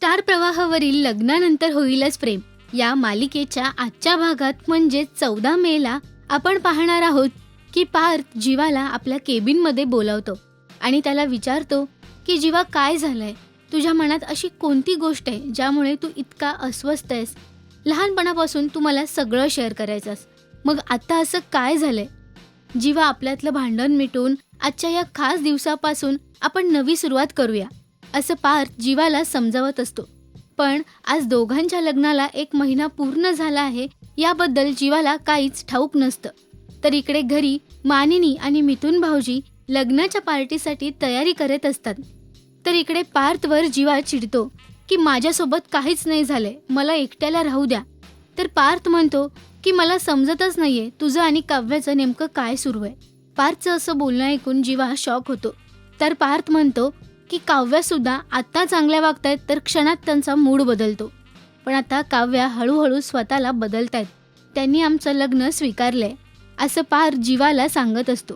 Star प्रवाहावरील लग्नानंतर होईलच प्रेम. या मालिकेच्या आजच्या भागात म्हणजे चौदा मेला आपण पाहणार आहोत की पार्थ जीवाला आपल्या केबिनमध्ये बोलावतो आणि त्याला विचारतो की जीवा काय झालंय? तुझ्या मनात अशी कोणती गोष्ट आहे ज्यामुळे तू इतका अस्वस्थ आहेस? लहानपणापासून तू मला सगळं शेअर करायचंस. मग आता असं काय झालंय? जीवा आपल्यातलं भांडण मिटून आजच्या या खास दिवसापासून आपण नवी सुरुवात करूया. असं पार्थ जीवाला समजावत असतो. पण आज दोघांच्या लग्नाला एक महिना पूर्ण झाला आहे याबद्दल जीवाला काहीच ठाऊक नसतं. तर इकडे घरी मानिनी आणि मिथुन भाऊजी लग्नाच्या पार्टीसाठी तयारी करत असतात. तर इकडे पार्थवर जीवा चिडतो की माझ्यासोबत काहीच नाही झालंय मला एकट्याला राहू द्या. तर पार्थ म्हणतो की मला समजतच नाहीये तुझं आणि काव्याचं नेमकं काय सुरू आहे. पार्थचं असं बोलणं ऐकून जीवा शॉक होतो. तर पार्थ म्हणतो की काव्यासुद्धा आत्ता चांगल्या वागतायत तर क्षणात त्यांचा मूड बदलतो. पण आता काव्या हळूहळू स्वतःला बदलतायत. त्यांनी आमचं लग्न स्वीकारलंय असं पार जीवाला सांगत असतो.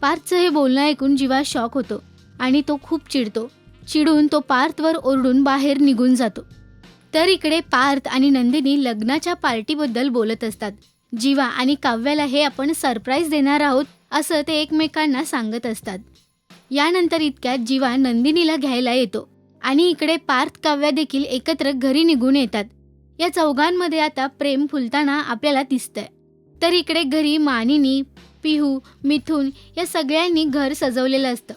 पार्थचं हे बोलणं ऐकून जीवा शॉक होतो आणि तो खूप चिडतो. चिडून तो पार्थवर ओरडून बाहेर निघून जातो. तर इकडे पार्थ आणि नंदिनी लग्नाच्या पार्टीबद्दल बोलत असतात. जीवा आणि काव्याला हे आपण सरप्राईज देणार आहोत असं ते एकमेकांना सांगत असतात. यानंतर इतक्यात जीवा नंदिनीला घ्यायला येतो. आणि इकडे पार्थ काव्या देखील एकत्र घरी निघून येतात. या चौघांमध्ये आता प्रेम फुलताना आपल्याला दिसतंय. तर इकडे घरी मानिनी पिहू मिथुन या सगळ्यांनी घर सजवलेलं असतं.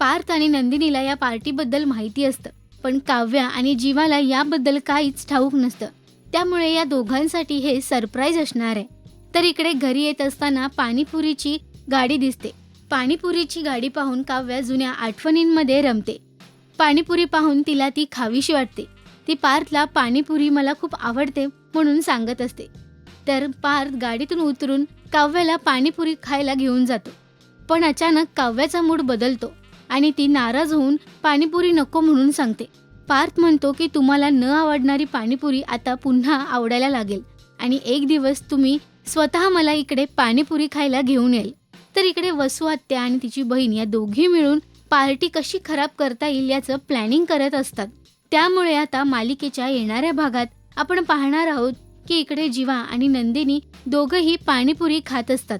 पार्थ आणि नंदिनीला या पार्टीबद्दल माहिती असतं. पण काव्या आणि जीवाला याबद्दल काहीच ठाऊक नसतं. त्यामुळे या दोघांसाठी हे सरप्राईज असणार आहे. तर इकडे घरी येत असताना पाणीपुरीची गाडी दिसते. पाणीपुरीची गाडी पाहून काव्या जुन्या आठवणींमध्ये रमते. पाणीपुरी पाहून तिला ती खावीशी वाटते. ती पार्थला पाणीपुरी मला खूप आवडते म्हणून सांगत असते. तर पार्थ गाडीतून उतरून काव्याला पाणीपुरी खायला घेऊन जातो. पण अचानक काव्याचा मूड बदलतो आणि ती नाराज होऊन पाणीपुरी नको म्हणून सांगते. पार्थ म्हणतो की तुम्हाला न आवडणारी पाणीपुरी आता पुन्हा आवडायला लागेल आणि एक दिवस तुम्ही स्वतः मला इकडे पाणीपुरी खायला घेऊन येईल तर इकडे वसू आत्या आणि तिची बहीण या दोघी मिळून पार्टी कशी खराब करता येईल याचं प्लॅनिंग करत असतात. त्यामुळे आता मालिकेच्या येणाऱ्या भागात आपण पाहणार आहोत की इकडे जीवा आणि नंदिनी दोघंही पाणीपुरी खात असतात.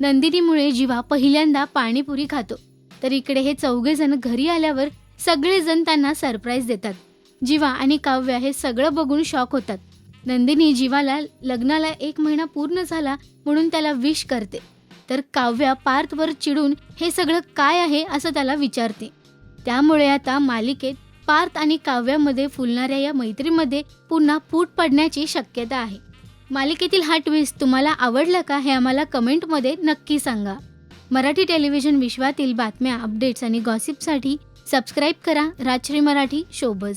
नंदिनीमुळे जीवा पहिल्यांदा पाणीपुरी खातो. तर इकडे हे चौघे जण घरी आल्यावर सगळेजण त्यांना सरप्राईज देतात. जीवा आणि काव्या हे सगळं बघून शॉक होतात. नंदिनी जीवाला लग्नाला एक महिना पूर्ण झाला म्हणून त्याला विश करते. तर काव्या पार्थवर चिडून हे सगळं काय आहे असं त्याला विचारते. त्यामुळे आता मालिकेत पार्थ आणि काव्यामध्ये फुलणाऱ्या या मैत्रीमध्ये पुन्हा फूट पडण्याची शक्यता आहे. मालिकेतील हा ट्विस्ट तुम्हाला आवडला का हे आम्हाला कमेंटमध्ये नक्की सांगा. मराठी टेलिव्हिजन विश्वातील बातम्या अपडेट्स आणि गॉसिपसाठी सबस्क्राईब करा राजश्री मराठी शोबज.